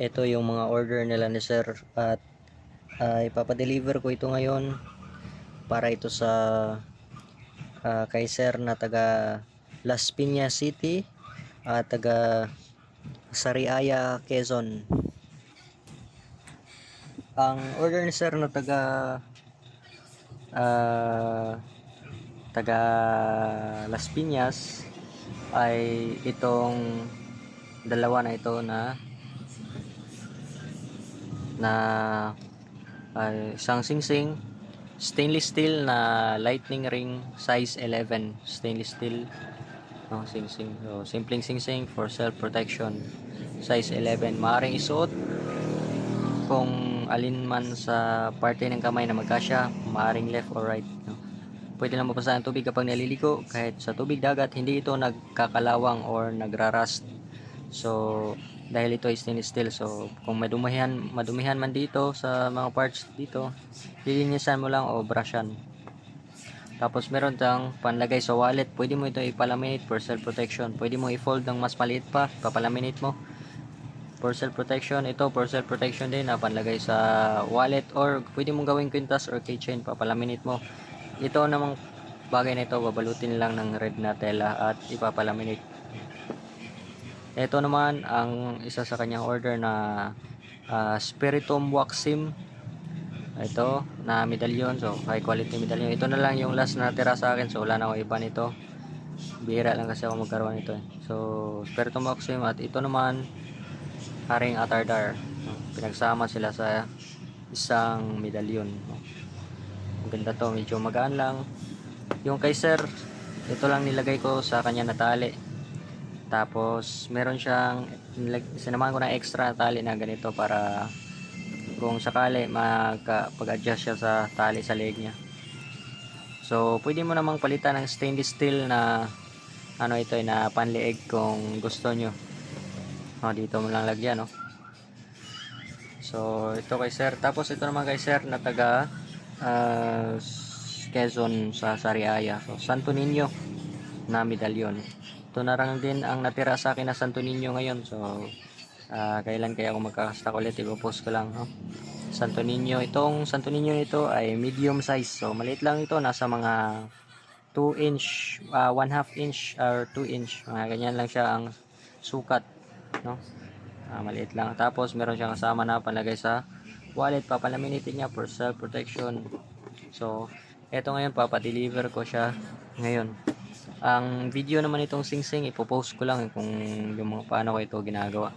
ito yung mga order nila ni sir at ah, ipapadeliver ko ito ngayon para ito sa ah, kay sir na taga Las Piñas City at taga Sariaya, Quezon. Ang order ni sir na taga ah, taga Las Piñas ay itong dalawa na ito na na ay isang singsing stainless steel na lightning ring size 11 stainless steel. No singsing so simpleng singsing for self protection size 11 maaring isuot kung alin man sa parte ng kamay na magkasya maaring left or right no? pwede lang mapasa ang tubig kapag naliligo kahit sa tubig dagat hindi ito nagkakalawang or nagrarust. So dahil ito ay stainless steel so kung madumihan madumihan man dito sa mga parts dito lilinisan mo lang o brushan. Tapos meron tang panlagay sa wallet. Pwede mo ito ipalaminate for self protection pwede mo i-fold ng mas maliit pa. Papalaminate mo. For self protection ito for self protection din na panlagay sa wallet or pwede mong gawing kwintas or keychain papalaminate mo. Ito namang bagay na ito babalutin lang ng red na tela at ipapalaminate ito naman ang isa sa kanyang order na ah, Spiritum Waxim. Ito na medallion. So high quality medallion. Ito na lang yung last na natira sa akin. So wala na ako iba nito. Bihira lang kasi ako magkaroon nito. eh. So Spiritum Waxim at ito naman Haring Atardar. Pinagsama sila sa isang medallion. Ang ganda to. Medyo magaan lang. Yung kay sir, ito lang nilagay ko sa kanya na tali. Tapos, meron siyang, nilag- sinamahan ko ng extra tali na ganito para kung sakali magka-pag-adjust siya sa tali sa leg niya. So, pwede mo namang palitan ng stainless steel na ano ito eh, na panliig kung gusto nyo. O, dito mo lang lagyan, no? So, ito kay sir. Tapos, ito naman kay sir na taga ah, Quezon sa Sariaya. So, Santo Niño na medalyon. Ito na lang din ang natira sa akin na Santo Niño ngayon. So, ah, kailan kaya ako magkakastak ulit, ipopost ko lang. No? Santo Niño. Itong Santo Niño ito ay medium size. So, maliit lang ito. Nasa mga 2 inch, 1 half inch or 2 inch. Mga ganyan lang siya ang sukat. No? Ah, maliit lang. Tapos, meron siyang kasama na panlagay sa wallet. Papalaminatin niya for self-protection. So, eto ngayon, papadeliver ko siya ngayon. Ang video naman itong sing-sing, ipopost ko lang kung yung mga paano ko ito ginagawa.